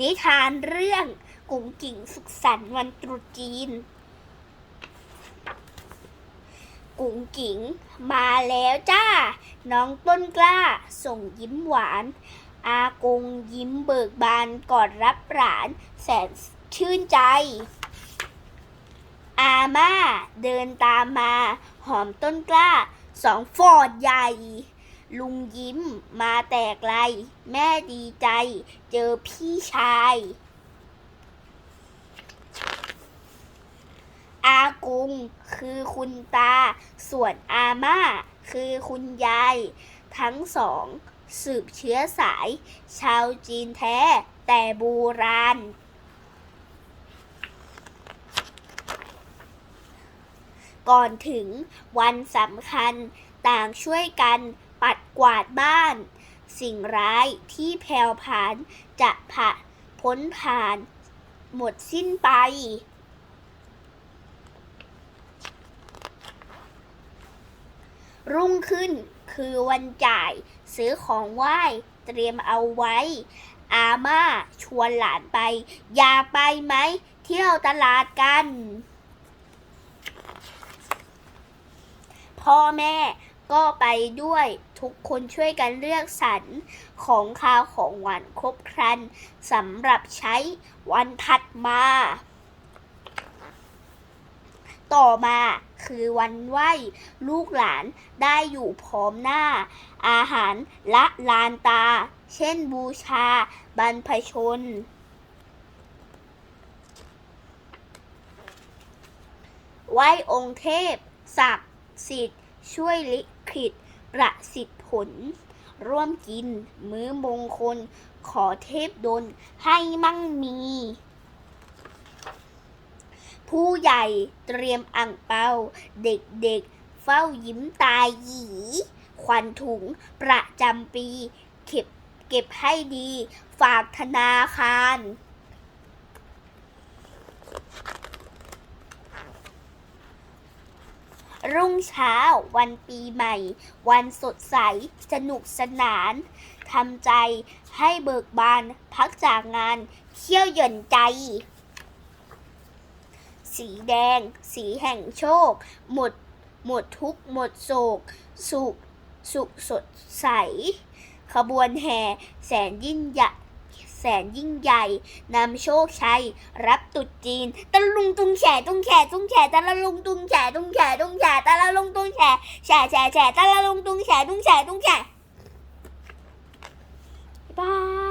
นิทานเรื่องกุ๋งกิ่งสุขสันต์วันตรุษจีน กุ๋งกิ๋งมาแล้วจ้า น้องต้นกล้าส่งยิ้มหวาน อากงยิ้มเบิกบานกอนรับหลานแสนชื่นใจ อาม่าเดินตามมา หอมต้นกล้าสองฟอดใหญ่ ลุงยิ้มมาแต่ไกล แม่ดีใจ เจอพี่ชาย อากงคือคุณตา ส่วนอาม่า คือคุณยาย ทั้งสอง สืบเชื้อสาย ชาวจีนแท้แต่โบราณก่อนถึงวันสำคัญต่างช่วยกัน กวาดบ้าน สิ่งร้ายที่แผ่วผ่านจะผ่าพ้นผ่าน หมดสิ้นไป รุ่งขึ้นคือวันจ่าย ซื้อของไหว้เตรียมเอาไว้ อาม่าชวนหลานไป อยากไปไหม เที่ยวตลาดกัน พ่อแม่ ก็ไปด้วยทุกคนช่วยกันเลือกสรรของข้าวของหวานครบครันสำหรับใช้วันถัดมา ต่อมาคือวันไหวลูกหลานได้อยู่พร้อมหน้า อาหารละลานตา เช่นบูชาบรรพชนไหวองค์เทพศักดิ์สิทธิ์ ช่วยลิขิตประสิทธิ์ผล ร่วมกิน มื้อมงคล ขอเทพดลให้มั่งมี ผู้ใหญ่เตรียมอ่างเปา เด็กๆ เฝ้ายิ้มตาหยีควันถุงประจำปี เก็บเก็บให้ดี ฝากธนาคาร รุ่งเช้า วันปีใหม่ วันสดใส สนุกสนานทำใจให้เบิกบาน พักจากงาน เที่ยวหย่อนใจ สีแดง สีแห่งโชค หมด หมดทุกหมดโศก สุข สุขสดใส ขบวนแห่แสนยิ่งใหญ่ แสนยิ่งใหญ่นำโชคชัย รับตุดจีนตะลุงตุงแฉตุงแฉตุงแฉตะละลุงตุงแฉตุงแฉตุงแฉตะละลุงตุงแฉแฉแฉแฉตะละลุงตุงแฉตุงแฉตุงแฉบาย